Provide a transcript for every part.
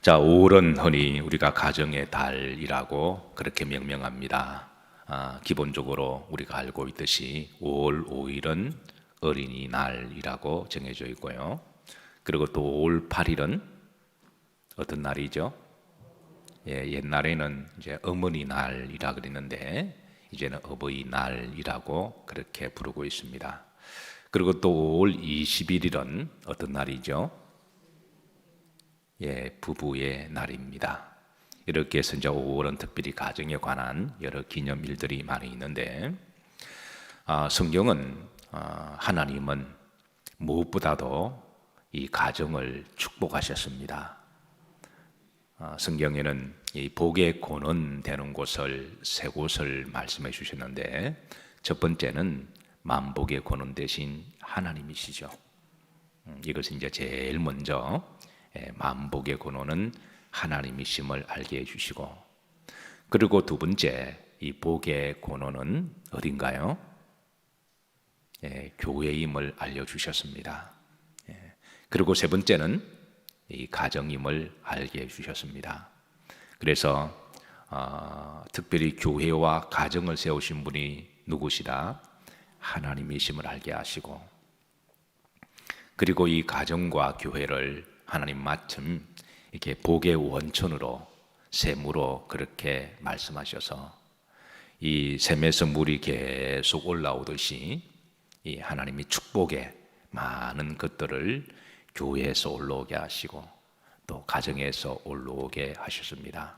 자, 5월은 흔히 우리가 가정의 달이라고 그렇게 명명합니다. 아, 기본적으로 우리가 알고 있듯이 5월 5일은 어린이날이라고 정해져 있고요. 그리고 또 5월 8일은 어떤 날이죠? 예, 옛날에는 이제 어머니 날이라 그랬는데 이제는 어버이 날이라고 그렇게 부르고 있습니다. 그리고 또 5월 21일은 어떤 날이죠? 예, 부부의 날입니다. 이렇게 해서 이제 5월은 특별히 가정에 관한 여러 기념일들이 많이 있는데 아, 성경은 아, 하나님은 무엇보다도 이 가정을 축복하셨습니다. 아, 성경에는 이 복의 근원되는 곳을 세 곳을 말씀해 주셨는데 첫 번째는 만복의 근원 대신 하나님이시죠. 음, 이것은 이제 제일 먼저 예, 만복의 근원은 하나님이심을 알게 해주시고 그리고 두 번째 이 복의 근원은 어딘가요? 예, 교회임을 알려주셨습니다. 예, 그리고 세 번째는 이 가정임을 알게 해주셨습니다. 그래서 어, 특별히 교회와 가정을 세우신 분이 누구시다? 하나님이심을 알게 하시고 그리고 이 가정과 교회를 하나님 마침 이렇게 복의 원천으로 샘으로 그렇게 말씀하셔서 이 샘에서 물이 계속 올라오듯이 이 하나님이 축복의 많은 것들을 교회에서 올라오게 하시고 또 가정에서 올라오게 하셨습니다.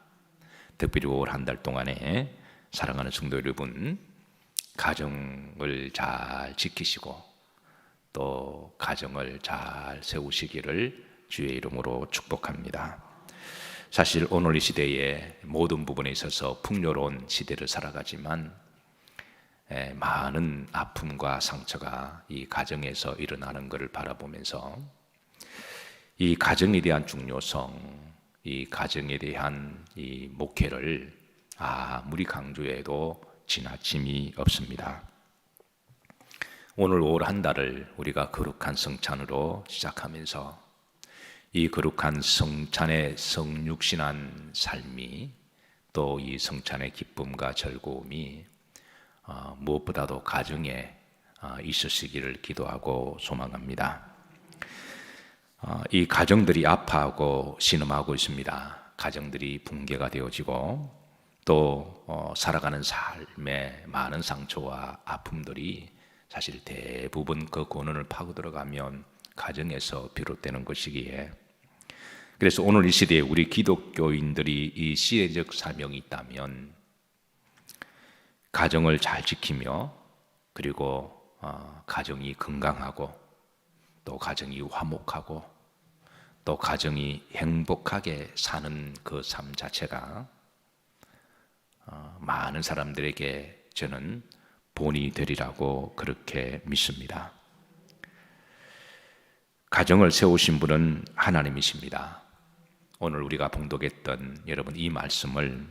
특별히 5월 한 달 동안에 사랑하는 성도 여러분 가정을 잘 지키시고 또 가정을 잘 세우시기를 주의 이름으로 축복합니다. 사실 오늘 이 시대에 모든 부분에 있어서 풍요로운 시대를 살아가지만 많은 아픔과 상처가 이 가정에서 일어나는 것을 바라보면서 이 가정에 대한 중요성, 이 가정에 대한 이 목회를 아무리 강조해도 지나침이 없습니다. 오늘 5월 한 달을 우리가 거룩한 성찬으로 시작하면서 이 거룩한 성찬의 성육신한 삶이 또 이 성찬의 기쁨과 즐거움이 어, 무엇보다도 가정에 어, 있으시기를 기도하고 소망합니다. 어, 이 가정들이 아파하고 신음하고 있습니다. 가정들이 붕괴가 되어지고 또 어, 살아가는 삶의 많은 상처와 아픔들이 사실 대부분 그 권원을 파고 들어가면 가정에서 비롯되는 것이기에 그래서 오늘 이 시대에 우리 기독교인들이 이 시대적 사명이 있다면 가정을 잘 지키며 그리고 어, 가정이 건강하고 또 가정이 화목하고 또 가정이 행복하게 사는 그 삶 자체가 어, 많은 사람들에게 저는 본이 되리라고 그렇게 믿습니다. 가정을 세우신 분은 하나님이십니다. 오늘 우리가 봉독했던 여러분 이 말씀을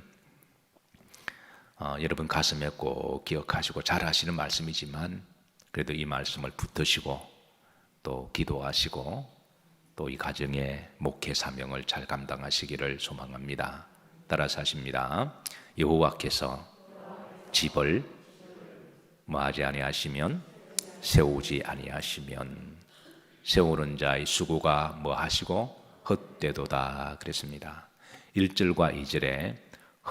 어, 여러분 가슴에 꼭 기억하시고 잘 하시는 말씀이지만 그래도 이 말씀을 붙드시고 또 기도하시고 또 이 가정의 목회 사명을 잘 감당하시기를 소망합니다. 따라서 하십니다. 여호와께서 집을 뭐하지 아니하시면 세우지 아니하시면 세우는 자의 수고가 뭐 하시고 헛되도다 그랬습니다. 1절과 2절에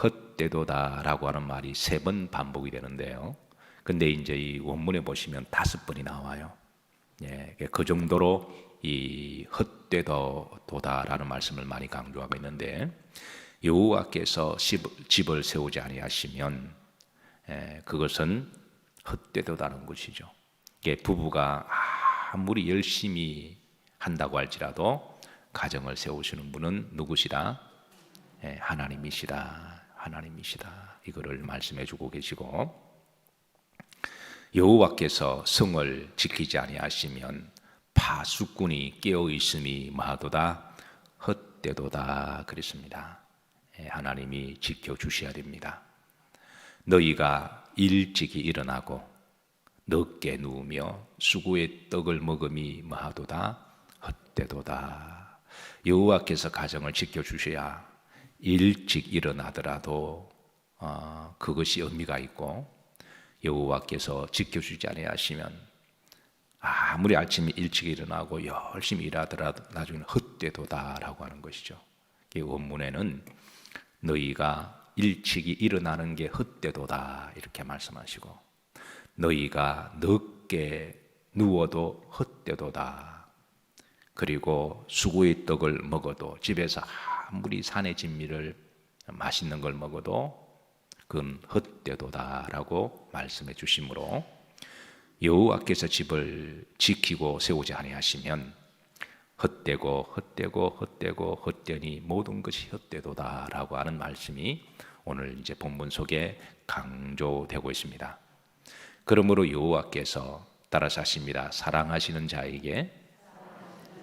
헛되도다라고 하는 말이 세 번 반복이 되는데요. 근데 이제 이 원문에 보시면 다섯 번이 나와요. 예, 그 정도로 이 헛되도다라는 말씀을 많이 강조하고 있는데 여호와께서 집을 세우지 아니하시면 예, 그것은 헛되도다는 것이죠. 부부가 아무리 열심히 한다고 할지라도 가정을 세우시는 분은 누구시다? 예, 하나님이시다. 하나님이시다. 이거를 말씀해 주고 계시고 여호와께서 성을 지키지 아니하시면 파수꾼이 깨어 있음이 마도다 헛되도다 그랬습니다. 예, 하나님이 지켜 주셔야 됩니다. 너희가 일찍이 일어나고 늦게 누우며 수구의 떡을 먹음이 마도다 헛되도다 여호와께서 가정을 지켜 주셔야 일찍 일어나더라도 어, 그것이 의미가 있고 여호와께서 지켜주지 아니하시면 아무리 아침에 일찍 일어나고 열심히 일하더라도 나중에는 헛되도다라고 하는 것이죠. 이 원문에는 너희가 일찍이 일어나는 게 헛되도다 이렇게 말씀하시고 너희가 늦게 누워도 헛되도다. 그리고 수고의 떡을 먹어도 집에서 아무리 산의 진미를 맛있는 걸 먹어도 그건 헛되도다라고 말씀해 주시므로 여호와께서 집을 지키고 세우지 아니하시면 헛되고 헛되고 헛되고 헛되니 모든 것이 헛되도다라고 하는 말씀이 오늘 이제 본문 속에 강조되고 있습니다. 그러므로 여호와께서 따라서 하십니다. 사랑하시는 자에게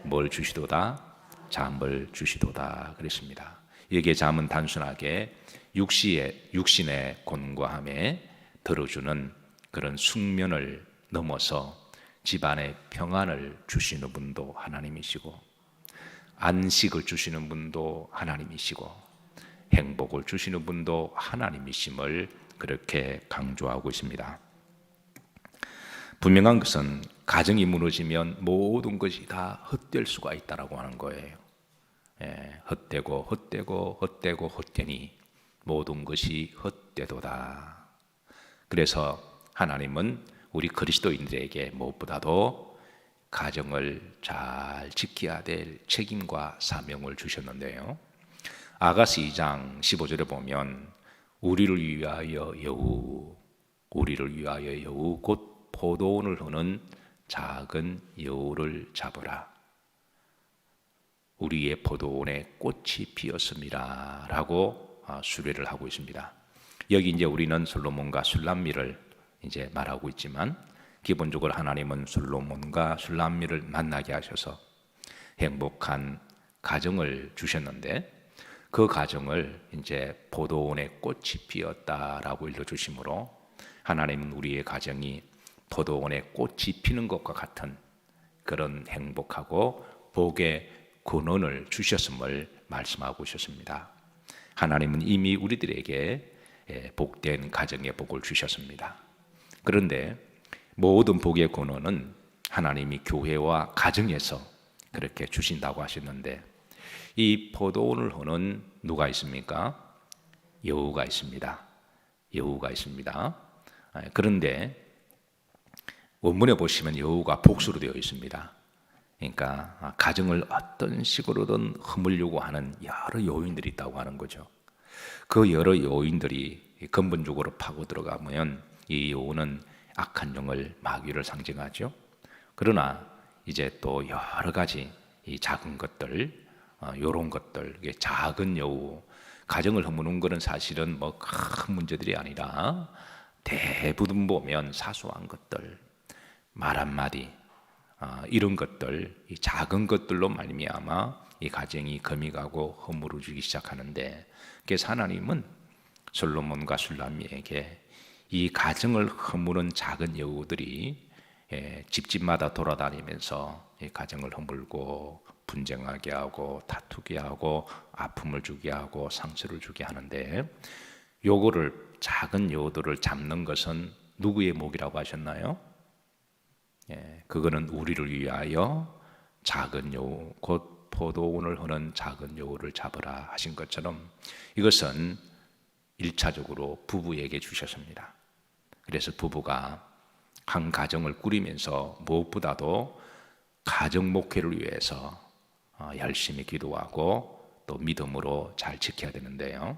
뭘 주시도다? 잠을 주시도다 그랬습니다. 여기에 잠은 단순하게 육시의 육신의 곤고함에 들어주는 그런 숙면을 넘어서 집안의 평안을 주시는 분도 하나님이시고 안식을 주시는 분도 하나님이시고 행복을 주시는 분도 하나님이심을 그렇게 강조하고 있습니다. 분명한 것은 가정이 무너지면 모든 것이 다 헛될 수가 있다라고 하는 거예요. 예, 헛되고 헛되고 헛되고 헛되니 모든 것이 헛되도다. 그래서 하나님은 우리 그리스도인들에게 무엇보다도 가정을 잘 지켜야 될 책임과 사명을 주셨는데요. 아가스 2장 15절에 보면 우리를 위하여 여우 우리를 위하여 여우 곧 포도원을 흐는 작은 여우를 잡으라. 우리의 포도원에 꽃이 피었습니다 라고 아, 수레를 하고 있습니다. 여기 이제 우리는 솔로몬과 술람미를 이제 말하고 있지만 기본적으로 하나님은 솔로몬과 술람미를 만나게 하셔서 행복한 가정을 주셨는데 그 가정을 이제 포도원에 꽃이 피었다라고 일러 주심으로 하나님은 우리의 가정이 포도원에 꽃이 피는 것과 같은 그런 행복하고 복의 근원을 주셨음을 말씀하고 있었습니다. 하나님은 이미 우리들에게 예, 복된 가정의 복을 주셨습니다. 그런데 모든 복의 근원은 하나님이 교회와 가정에서 그렇게 주신다고 하셨는데 이 포도원을 허는 누가 있습니까? 여우가 있습니다. 여우가 있습니다. 아, 그런데 원문에 보시면 여우가 복수로 되어 있습니다. 그러니까 가정을 어떤 식으로든 허물려고 하는 여러 요인들이 있다고 하는 거죠. 그 여러 요인들이 근본적으로 파고 들어가면 이 여우는 악한 영을 마귀를 상징하죠. 그러나 이제 또 여러 가지 이 작은 것들, 어, 것들, 이게 작은 여우, 가정을 허무는 것은 사실은 뭐 큰 문제들이 아니라 대부분 보면 사소한 것들, 말 한마디, 어, 이런 것들, 이 작은 것들로 말미암아 이 가정이 금이 가고 허물어지기 시작하는데, 그래서 하나님은 솔로몬과 술람미에게 이 가정을 허무는 작은 여우들이 예, 집집마다 돌아다니면서 이 가정을 허물고 분쟁하게 하고 다투게 하고 아픔을 주게 하고 상처를 주게 하는데 요거를 작은 여우들을 잡는 것은 누구의 목이라고 하셨나요? 예, 그거는 우리를 위하여 작은 여우 곧 포도원을 허는 작은 여우를 잡으라 하신 것처럼 이것은 일차적으로 부부에게 주셨습니다. 그래서 부부가 한 가정을 꾸리면서 무엇보다도 가정 목회를 위해서 어, 열심히 기도하고 또 믿음으로 잘 지켜야 되는데요.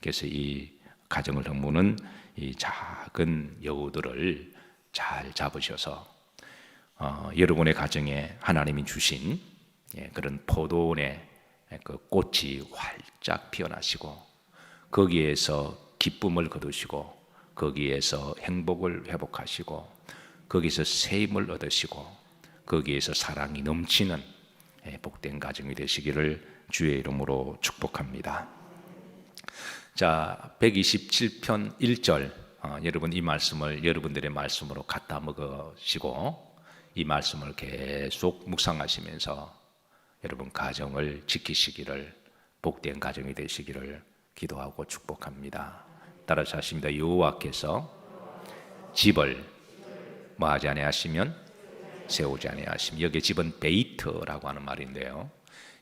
그래서 이 가정을 허무는 이 작은 여우들을 잘 잡으셔서 어, 여러분의 가정에 하나님이 주신 예, 그런 포도원의 그 꽃이 활짝 피어나시고 거기에서 기쁨을 거두시고 거기에서 행복을 회복하시고 거기서 새 힘을 얻으시고 거기에서 사랑이 넘치는 예, 복된 가정이 되시기를 주의 이름으로 축복합니다. 자, 127편 1절 어, 여러분 이 말씀을 여러분들의 말씀으로 갖다 먹으시고 이 말씀을 계속 묵상하시면서 여러분 가정을 지키시기를 복된 가정이 되시기를 기도하고 축복합니다. 따라서 하십니다. 여호와께서 집을 뭐하지 아니하시면 세우지 아니하시면 여기 집은 베이트라고 하는 말인데요.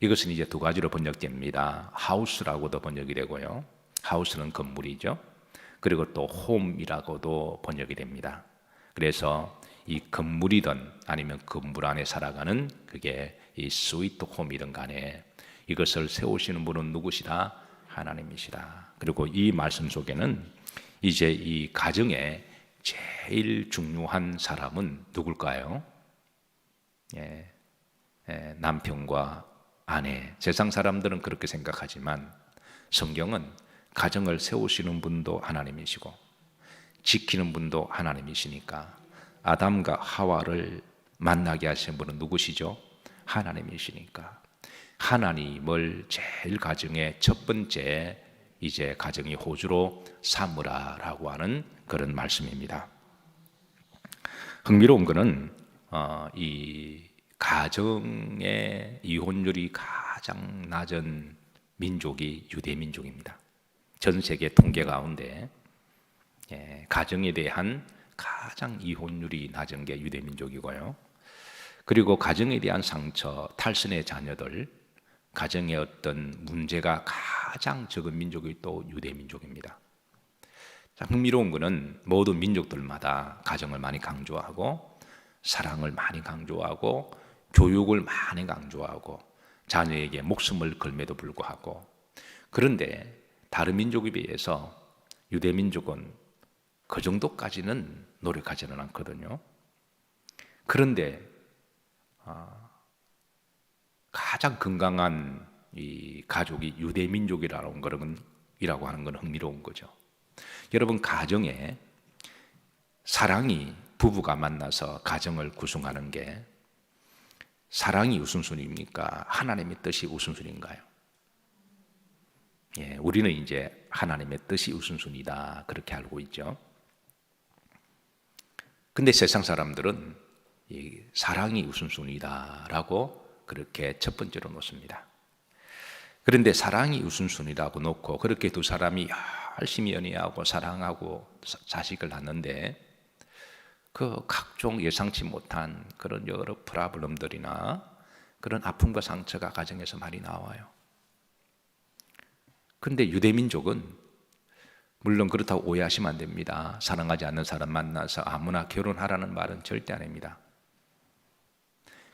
이것은 이제 두 가지로 번역됩니다. 하우스라고도 번역이 되고요. 하우스는 건물이죠. 그리고 또 홈이라고도 번역이 됩니다. 그래서 이 건물이든 아니면 건물 안에 살아가는 그게 이 스위트 홈이든 간에 이것을 세우시는 분은 누구시다? 하나님이시다. 그리고 이 말씀 속에는 이제 이 가정에 제일 중요한 사람은 누굴까요? 예, 예, 남편과 아내. 세상 사람들은 그렇게 생각하지만 성경은 가정을 세우시는 분도 하나님이시고 지키는 분도 하나님이시니까 아담과 하와를 만나게 하신 분은 누구시죠? 하나님이시니까 하나님을 제일 가정의 첫 번째 이제 가정의 호주로 삼으라라고 하는 그런 말씀입니다. 흥미로운 것은 어, 이 가정의 이혼율이 가장 낮은 민족이 유대 민족입니다. 전 세계 통계 가운데 예, 가정에 대한 가장 이혼율이 낮은 게 유대 민족이고요. 그리고 가정에 대한 상처, 탈선의 자녀들, 가정의 어떤 문제가 가장 적은 민족이 또 유대 민족입니다. 자, 흥미로운 것은 모든 민족들마다 가정을 많이 강조하고 사랑을 많이 강조하고 교육을 많이 강조하고 자녀에게 목숨을 걸매도 불구하고 그런데 다른 민족에 비해서 유대 민족은 그 정도까지는 노력하지는 않거든요. 그런데 아, 가장 건강한 이 가족이 유대 민족이라는 거는 이라고 하는 건 흥미로운 거죠. 여러분 가정에 사랑이 부부가 만나서 가정을 구성하는 게 사랑이 우선순위입니까? 하나님의 뜻이 우선순위인가요? 예, 우리는 이제 하나님의 뜻이 우선순위다 그렇게 알고 있죠. 근데 세상 사람들은 이 사랑이 우선순위다라고 그렇게 첫 번째로 놓습니다. 그런데 사랑이 우선순위라고 놓고 그렇게 두 사람이 열심히 연애하고 사랑하고 자식을 낳는데 그 각종 예상치 못한 그런 여러 프라블럼들이나 그런 아픔과 상처가 가정에서 많이 나와요. 근데 유대민족은 물론 그렇다고 오해하시면 안 됩니다. 사랑하지 않는 사람 만나서 아무나 결혼하라는 말은 절대 아닙니다.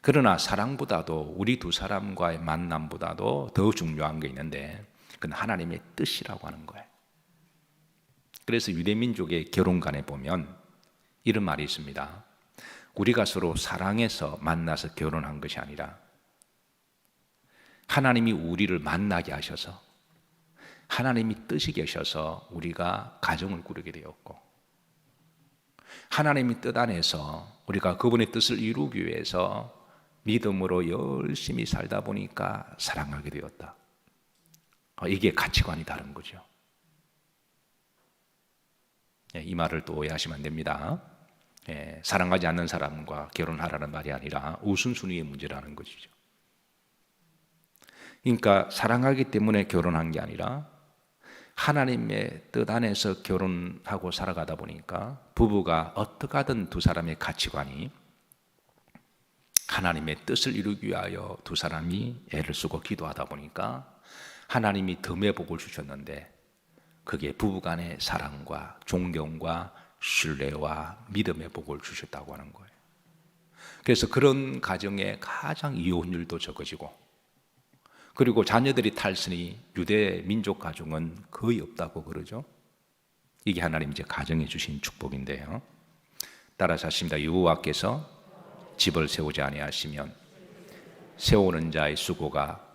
그러나 사랑보다도 우리 두 사람과의 만남보다도 더 중요한 게 있는데 그건 하나님의 뜻이라고 하는 거예요. 그래서 유대민족의 결혼관에 보면 이런 말이 있습니다. 우리가 서로 사랑해서 만나서 결혼한 것이 아니라 하나님이 우리를 만나게 하셔서 하나님이 뜻이 계셔서 우리가 가정을 꾸리게 되었고 하나님이 뜻 안에서 우리가 그분의 뜻을 이루기 위해서 믿음으로 열심히 살다 보니까 사랑하게 되었다. 어, 이게 가치관이 다른 거죠. 예, 이 말을 또 오해하시면 안 됩니다. 예, 사랑하지 않는 사람과 결혼하라는 말이 아니라 우선순위의 문제라는 것이죠. 그러니까 사랑하기 때문에 결혼한 게 아니라 하나님의 뜻 안에서 결혼하고 살아가다 보니까 부부가 어떻게 하든 두 사람의 가치관이 하나님의 뜻을 이루기 위하여 두 사람이 애를 쓰고 기도하다 보니까 하나님이 덤의 복을 주셨는데 그게 부부간의 사랑과 존경과 신뢰와 믿음의 복을 주셨다고 하는 거예요. 그래서 그런 가정에 가장 이혼율도 적어지고 그리고 자녀들이 탈선이 유대 민족 가정은 거의 없다고 그러죠. 이게 하나님 이제 가정해 주신 축복인데요. 따라서 하십니다. 여호와께서 집을 세우지 아니하시면 세우는 자의 수고가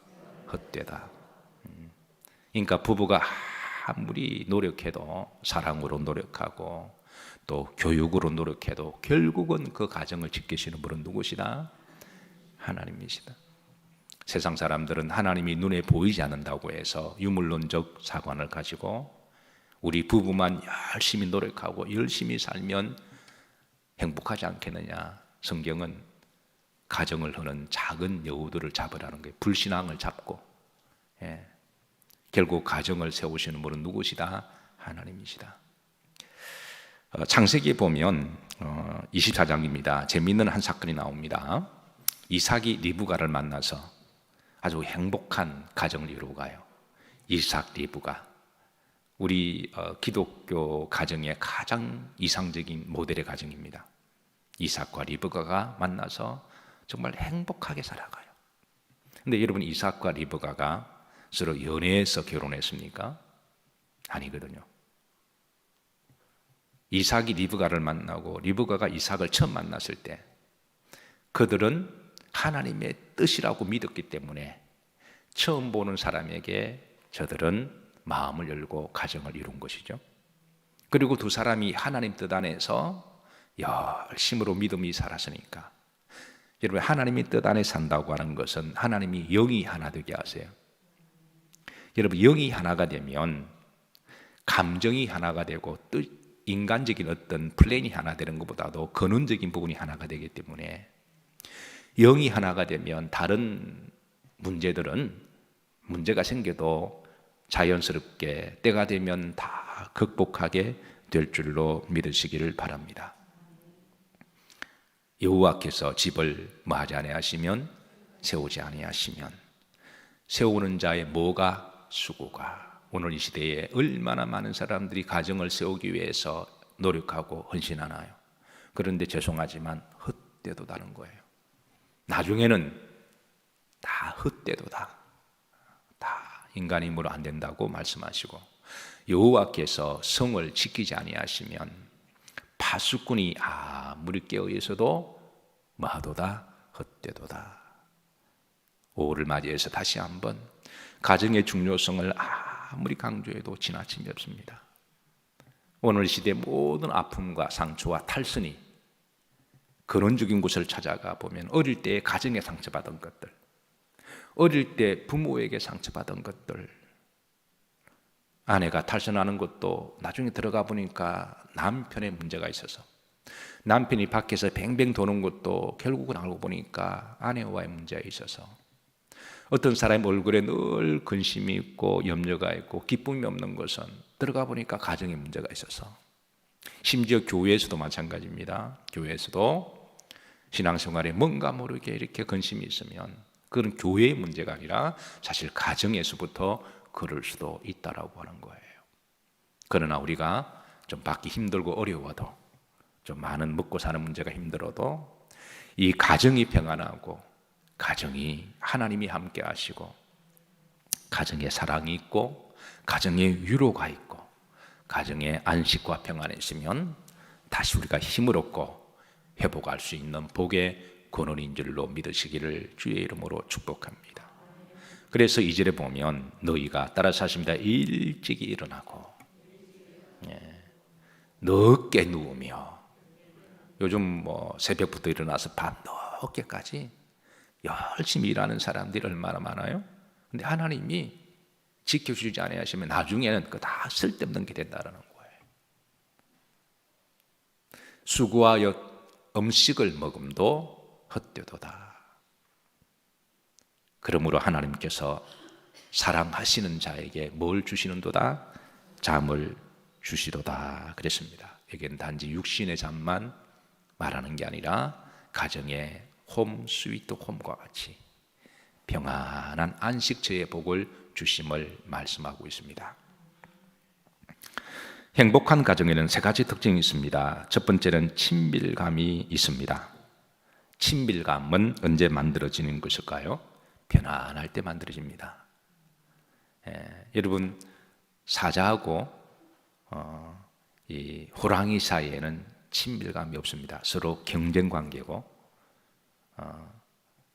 헛되다. 음. 그러니까 부부가 아무리 노력해도 사랑으로 노력하고 또 교육으로 노력해도 결국은 그 가정을 지키시는 분은 누구시다? 하나님이시다. 세상 사람들은 하나님이 눈에 보이지 않는다고 해서 유물론적 사관을 가지고 우리 부부만 열심히 노력하고 열심히 살면 행복하지 않겠느냐. 성경은 가정을 하는 작은 여우들을 잡으라는 거예요. 불신앙을 잡고 예. 결국 가정을 세우시는 분은 누구시다? 하나님이시다. 어, 창세기에 보면 어, 24장입니다. 재미있는 한 사건이 나옵니다. 이삭이 리브가를 만나서 아주 행복한 가정을 이루고 가요. 이삭 리브가 우리 어, 기독교 가정의 가장 이상적인 모델의 가정입니다. 이삭과 리브가가 만나서 정말 행복하게 살아가요. 근데 여러분 이삭과 리브가가 서로 연애해서 결혼했습니까? 아니거든요. 이삭이 리브가를 만나고 리브가가 이삭을 처음 만났을 때 그들은 하나님의 뜻이라고 믿었기 때문에 처음 보는 사람에게 저들은 마음을 열고 가정을 이룬 것이죠. 그리고 두 사람이 하나님 뜻 안에서 열심으로 믿음이 살았으니까 여러분 하나님의 뜻 안에 산다고 하는 것은 하나님이 영이 하나 되게 하세요. 여러분 영이 하나가 되면 감정이 하나가 되고 뜻 인간적인 어떤 플랜이 하나 되는 것보다도 근원적인 부분이 하나가 되기 때문에 영이 하나가 되면 다른 문제들은 문제가 생겨도 자연스럽게 때가 되면 다 극복하게 될 줄로 믿으시기를 바랍니다. 여호와께서 집을 뭐하지 아니하시면 세우지 아니하시면 세우는 자의 뭐가 수고가 오늘 이 시대에 얼마나 많은 사람들이 가정을 세우기 위해서 노력하고 헌신하나요? 그런데 죄송하지만 헛되도 다른 거예요. 나중에는 다 헛되도다. 다 인간 힘으로 안 된다고 말씀하시고 여호와께서 성을 지키지 아니하시면 파수꾼이 아 무리 깨어 있어도 마도다 헛되도다. 5월을 맞이해서 다시 한번 가정의 중요성을 아무리 강조해도 지나침이 없습니다. 오늘 시대 모든 아픔과 상처와 탈선이 근원적인 곳을 찾아가 보면 어릴 때 가정에 상처받은 것들, 어릴 때 부모에게 상처받은 것들, 아내가 탈선하는 것도 나중에 들어가 보니까 남편의 문제가 있어서 남편이 밖에서 뱅뱅 도는 것도 결국은 알고 보니까 아내와의 문제가 있어서 어떤 사람의 얼굴에 늘 근심이 있고 염려가 있고 기쁨이 없는 것은 들어가 보니까 가정에 문제가 있어서 심지어 교회에서도 마찬가지입니다. 교회에서도 신앙생활에 뭔가 모르게 이렇게 근심이 있으면 그건 교회의 문제가 아니라 사실 가정에서부터 그럴 수도 있다라고 하는 거예요. 그러나 우리가 좀 받기 힘들고 어려워도 좀 많은 먹고 사는 문제가 힘들어도 이 가정이 평안하고 가정이 하나님이 함께 하시고 가정에 사랑이 있고 가정에 위로가 있고 가정에 안식과 평안이 있으면 다시 우리가 힘을 얻고 회복할 수 있는 복의 근원인 줄로 믿으시기를 주의 이름으로 축복합니다. 그래서 이절에 보면 너희가 따라 사십니다. 일찍이 일어나고 예, 늦게 누우며 요즘 뭐 새벽부터 일어나서 밤 늦게까지 열심히 일하는 사람들이 얼마나 많아요? 근데 하나님이 지켜주지 않으시면 나중에는 그 다 쓸데없는 게 된다는 거예요. 수고하여 음식을 먹음도 헛되도다. 그러므로 하나님께서 사랑하시는 자에게 뭘 주시는도다? 잠을 주시도다. 그랬습니다. 여기는 단지 육신의 잠만 말하는 게 아니라 가정의 홈 스위트 홈과 같이 평안한 안식처의 복을 주심을 말씀하고 있습니다. 행복한 가정에는 세 가지 특징이 있습니다. 첫 번째는 친밀감이 있습니다. 친밀감은 언제 만들어지는 것일까요? 편안할 때 만들어집니다. 예, 여러분 사자하고 어, 이 호랑이 사이에는 친밀감이 없습니다. 서로 경쟁 관계고 어,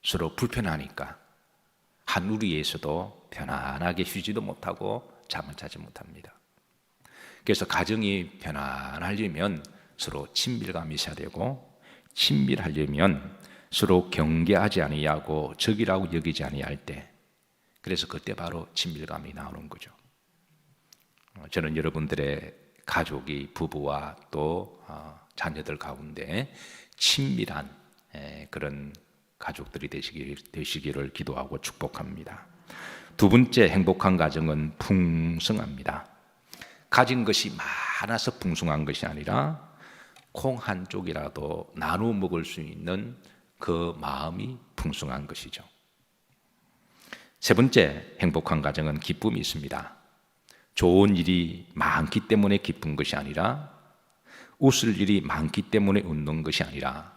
서로 불편하니까 하늘위에서도 편안하게 쉬지도 못하고 잠을 자지 못합니다. 그래서 가정이 편안하려면 서로 친밀감이 있어야 되고 친밀하려면 서로 경계하지 아니하고 적이라고 여기지 아니할 때 그래서 그때 바로 친밀감이 나오는 거죠. 어, 저는 여러분들의 가족이 부부와 또 어, 자녀들 가운데 친밀한 그런 가족들이 되시기, 되시기를 기도하고 축복합니다. 두 번째 행복한 가정은 풍성합니다. 가진 것이 많아서 풍성한 것이 아니라 콩 한 쪽이라도 나누어 먹을 수 있는 그 마음이 풍성한 것이죠. 세 번째 행복한 가정은 기쁨이 있습니다. 좋은 일이 많기 때문에 기쁜 것이 아니라 웃을 일이 많기 때문에 웃는 것이 아니라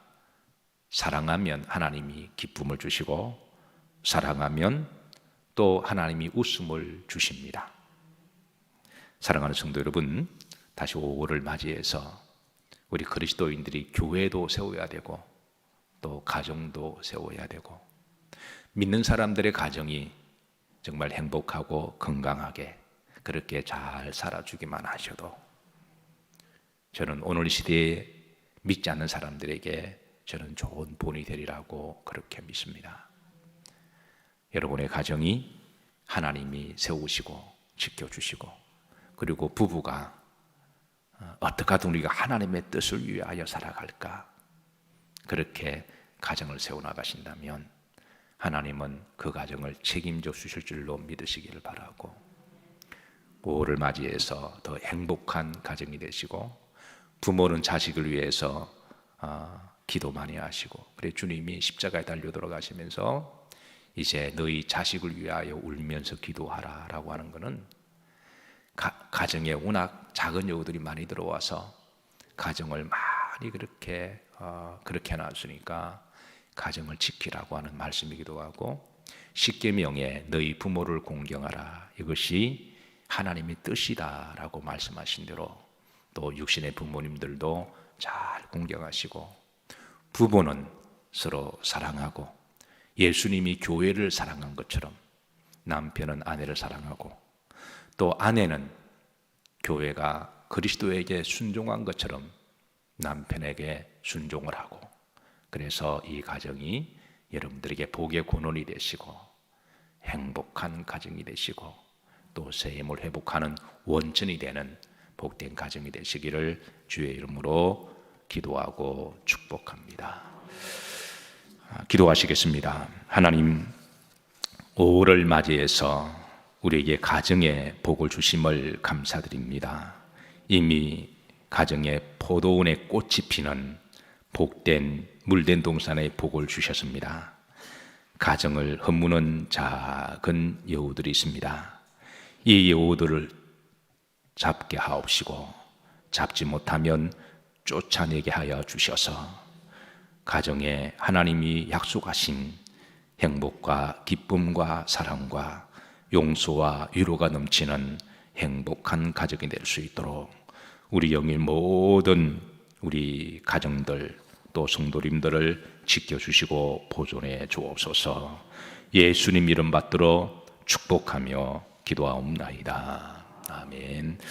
사랑하면 하나님이 기쁨을 주시고 사랑하면 또 하나님이 웃음을 주십니다. 사랑하는 성도 여러분, 다시 5월을 맞이해서 우리 그리스도인들이 교회도 세워야 되고 또 가정도 세워야 되고 믿는 사람들의 가정이 정말 행복하고 건강하게 그렇게 잘 살아주기만 하셔도 저는 오늘 시대에 믿지 않는 사람들에게 저는 좋은 본이 되리라고 그렇게 믿습니다. 여러분의 가정이 하나님이 세우시고 지켜주시고 그리고 부부가 어, 어떻게 하든 우리가 하나님의 뜻을 위하여 살아갈까? 그렇게 가정을 세워나가신다면 하나님은 그 가정을 책임져 주실 줄로 믿으시기를 바라고 5월을 맞이해서 더 행복한 가정이 되시고 부모는 자식을 위해서 어, 기도 많이 하시고 그래 주님이 십자가에 달려 돌아가시면서 이제 너희 자식을 위하여 울면서 기도하라라고 하는 것은 가, 가정에 워낙 작은 여우들이 많이 들어와서 가정을 많이 그렇게 어, 그렇게 해놨으니까 가정을 지키라고 하는 말씀이기도 하고 십계명에 너희 부모를 공경하라. 이것이 하나님의 뜻이다라고 말씀하신 대로 또 육신의 부모님들도 잘 공경하시고 부부는 서로 사랑하고 예수님이 교회를 사랑한 것처럼 남편은 아내를 사랑하고 또 아내는 교회가 그리스도에게 순종한 것처럼 남편에게 순종을 하고 그래서 이 가정이 여러분들에게 복의 근원이 되시고 행복한 가정이 되시고 또 세임을 회복하는 원천이 되는 복된 가정이 되시기를 주의 이름으로 기도하고 축복합니다. 아, 기도하시겠습니다. 하나님 5월을 맞이해서 우리에게 가정에 복을 주심을 감사드립니다. 이미 가정에 포도원의 꽃이 피는 복된 물된 동산의 복을 주셨습니다. 가정을 허무는 작은 여우들이 있습니다. 이 여우들을 잡게 하옵시고 잡지 못하면 쫓아내게 하여 주셔서 가정에 하나님이 약속하신 행복과 기쁨과 사랑과 용서와 위로가 넘치는 행복한 가정이 될 수 있도록 우리 영의 모든 우리 가정들 또 성도님들을 지켜주시고 보존해 주옵소서 예수님 이름 받들어 축복하며 기도하옵나이다. 아멘.